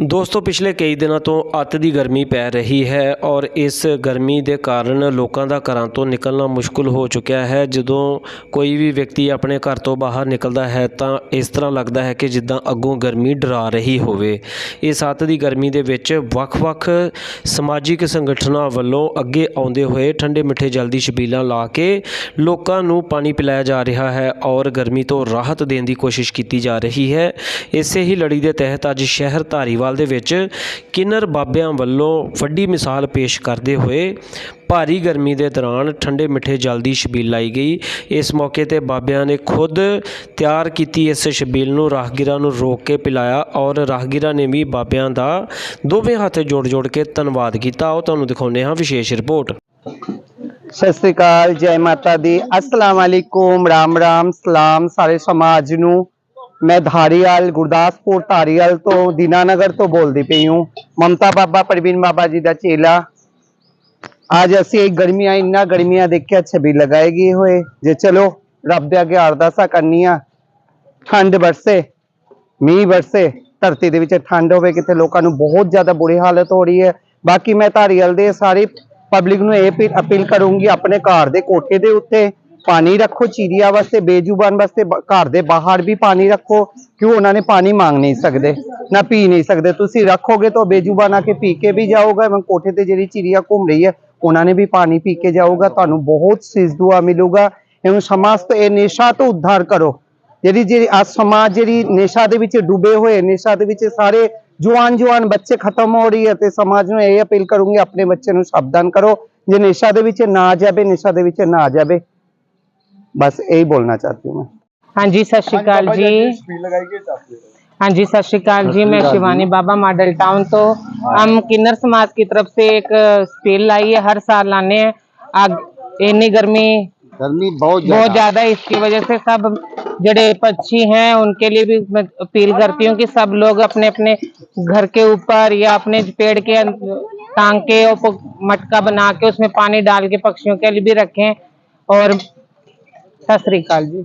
ਦੋਸਤੋ, ਪਿਛਲੇ ਕਈ ਦਿਨਾਂ ਤੋਂ ਅੱਤ ਦੀ ਗਰਮੀ ਪੈ ਰਹੀ ਹੈ ਔਰ ਇਸ ਗਰਮੀ ਦੇ ਕਾਰਨ ਲੋਕਾਂ ਦਾ ਘਰਾਂ ਤੋਂ ਨਿਕਲਣਾ ਮੁਸ਼ਕਲ ਹੋ ਚੁੱਕਿਆ ਹੈ। ਜਦੋਂ ਕੋਈ ਵੀ ਵਿਅਕਤੀ ਆਪਣੇ ਘਰ ਤੋਂ ਬਾਹਰ ਨਿਕਲਦਾ ਹੈ ਤਾਂ ਇਸ ਤਰ੍ਹਾਂ ਲੱਗਦਾ ਹੈ ਕਿ ਜਿੱਦਾਂ ਅੱਗੋਂ ਗਰਮੀ ਡਰਾ ਰਹੀ ਹੋਵੇ। ਇਸ ਅੱਤ ਦੀ ਗਰਮੀ ਦੇ ਵਿੱਚ ਵੱਖ-ਵੱਖ ਸਮਾਜਿਕ ਸੰਗਠਨਾਂ ਵੱਲੋਂ ਅੱਗੇ ਆਉਂਦੇ ਹੋਏ ਠੰਡੇ ਮਿੱਠੇ ਜਲ ਦੀ ਛਬੀਲਾਂ ਲਾ ਕੇ ਲੋਕਾਂ ਨੂੰ ਪਾਣੀ ਪਿਲਾਇਆ ਜਾ ਰਿਹਾ ਹੈ ਔਰ ਗਰਮੀ ਤੋਂ ਰਾਹਤ ਦੇਣ ਦੀ ਕੋਸ਼ਿਸ਼ ਕੀਤੀ ਜਾ ਰਹੀ ਹੈ। ਇਸੇ ਹੀ ਲੜੀ ਦੇ ਤਹਿਤ ਅੱਜ ਸ਼ਹਿਰ ਧਾਰੀਵਾਲ ਦੇ ਵਿੱਚ ਕਿੰਨਰ ਬਾਬਿਆਂ ਵੱਲੋਂ ਵੱਡੀ ਮਿਸਾਲ ਪੇਸ਼ ਕਰਦੇ ਹੋਏ ਭਾਰੀ ਗਰਮੀ ਦੇ ਦੌਰਾਨ ਠੰਡੇ ਮਿੱਠੇ ਜਲ ਦੀ ਛਬੀਲ ਲਾਈ ਗਈ। ਇਸ ਮੌਕੇ ਤੇ ਬਾਬਿਆਂ ਨੇ ਖੁਦ ਤਿਆਰ ਕੀਤੀ ਇਸ ਛਬੀਲ ਨੂੰ, ਰਾਹਗੀਰਾਂ ਨੂੰ ਰੋਕ ਕੇ ਪਿਲਾਇਆ ਔਰ ਰਾਹਗੀਰਾਂ ਨੇ ਵੀ ਬਾਬਿਆਂ ਦਾ ਦੋਵੇਂ ਹੱਥ ਜੋੜ-ਜੋੜ ਕੇ ਧੰਨਵਾਦ ਕੀਤਾ। ਉਹ ਤੁਹਾਨੂੰ ਦਿਖਾਉਂਦੇ ਹਾਂ ਵਿਸ਼ੇਸ਼ ਰਿਪੋਰਟ। ਸਤਿ ਸ੍ਰੀ ਅਕਾਲ, ਜੈ ਮਾਤਾ ਦੀ। ਅਸਲਾਮ ਵਾਲੇਕੁਮ ਰਾਮ ਰਾਮ ਸਲਾਮ ਸਾਰੇ ਸਮਾਜ ਨੂੰ। ਮੈਂ ਧਾਰੀਵਾਲ, ਗੁਰਦਾਸਪੁਰ, ਧਾਰੀਵਾਲ ਤੋਂ ਦੀਨਾਨਗਰ ਤੋਂ ਬੋਲਦੀ ਪਈ ਹੂੰ। ਮਮਤਾ ਬਾਬਾ, ਪ੍ਰਵੀਨ ਬਾਬਾ ਜੀ ਦਾ ਚੇਲਾ। ਅੱਜ ਅਸੀਂ ਗਰਮੀਆਂ, ਇੰਨਾ ਗਰਮੀਆਂ ਦੇਖਿਆ, ਛਬੀ ਲਗਾਏਗੀ ਹੋਏ। ਜੇ ਚਲੋ, ਰੱਬ ਦੇ ਅੱਗੇ ਅਰਦਾਸਾਂ ਕਰਨੀਆਂ, ਠੰਡ ਵਰਸੇ ਮੀਂਹ ਵਰਸੇ ਧਰਤੀ ਦੇ ਵਿੱਚ ਠੰਡ ਹੋਵੇ, ਕਿਤੇ ਲੋਕਾਂ ਨੂੰ ਬਹੁਤ ਜ਼ਿਆਦਾ ਬੁਰੀ ਹਾਲਤ ਹੋ ਰਹੀ ਹੈ। ਬਾਕੀ ਮੈਂ ਧਾਰੀਵਾਲ ਦੇ ਸਾਰੀ ਪਬਲਿਕ ਨੂੰ ਇਹ ਅਪੀਲ ਕਰੂੰਗੀ, ਆਪਣੇ ਘਰ ਦੇ ਕੋਠੇ ਦੇ ਉੱਤੇ ਪਾਣੀ ਰੱਖੋ, ਚੀਰੀਆਂ ਵਾਸਤੇ, ਬੇਜ਼ੁਬਾਨ ਵਾਸਤੇ ਘਰ ਦੇ ਬਾਹਰ ਵੀ ਪਾਣੀ ਰੱਖੋ ਕਿ ਉਹਨਾਂ ਨੇ ਪਾਣੀ ਮੰਗ ਨਹੀਂ ਸਕਦੇ, ਨਾ ਪੀ ਨਹੀਂ ਸਕਦੇ। ਤੁਸੀਂ ਰੱਖੋਗੇ ਤਾਂ ਬੇਜ਼ੁਬਾਨ ਆ ਕੇ ਪੀ ਕੇ ਵੀ ਜਾਊਗਾ ਐਵੇਂ ਕੋਠੇ ਤੇ ਜਿਹੜੀ ਚਿੜੀਆ ਘੁੰਮ ਰਹੀ ਹੈ ਉਹਨਾਂ ਨੇ ਵੀ ਪਾਣੀ ਪੀ ਕੇ ਜਾਊਗਾ, ਤੁਹਾਨੂੰ ਬਹੁਤ ਸਿਜ਼ ਦੁਆ ਮਿਲੂਗਾ। ਇਹਨੂੰ ਸਮਾਜ ਤੋਂ ਇਹ ਨਸ਼ਾ ਤੋਂ ਉਧਾਰ ਕਰੋ। ਜਿਹੜੀ ਜਿਹੜੀ ਆ ਸਮਾਜ ਜਿਹੜੀ ਨਸ਼ਾ ਦੇ ਵਿੱਚ ਡੁੱਬੇ ਹੋਏ, ਨਸ਼ਾ ਦੇ ਵਿੱਚ ਸਾਰੇ ਜਵਾਨ ਜਵਾਨ ਬੱਚੇ ਖਤਮ ਹੋ ਰਹੀ ਹੈ ਤੇ ਸਮਾਜ ਨੂੰ ਇਹ ਅਪੀਲ ਕਰੂੰਗੀ, ਆਪਣੇ ਬੱਚੇ ਨੂੰ ਸਾਵਧਾਨ ਕਰੋ। ਜੇ ਨਸ਼ਾ ਦੇ ਵਿੱਚ ਨਾ ਜਾਵੇ, ਨਸ਼ਾ ਦੇ ਵਿੱਚ ਨਾ ਜਾਵੇ। ਬਸ ਇਹੀ ਬੋਲਣਾ ਚਾਹਤੀ हूँ मैं हाँ जी सत श्रीकाल जी हाँ जी सत श्रीकाल जी मैं शिवानी बाबा मॉडल टाउन तो हम किन्नर समाज की तरफ से एक स्पील लाई है हर साल लाने हैं आग इतनी गर्मी गर्मी बहुत बहुत ज्यादा है इसकी वजह से सब जड़े पक्षी हैं उनके लिए भी मैं अपील करती हूँ कि सब लोग अपने अपने घर के ऊपर या अपने पेड़ के अं- टांग के ऊपर मटका बना के उसमें पानी डाल के पक्षियों के लिए भी रखें और ਸਤਿ ਸ੍ਰੀ ਅਕਾਲ ਜੀ।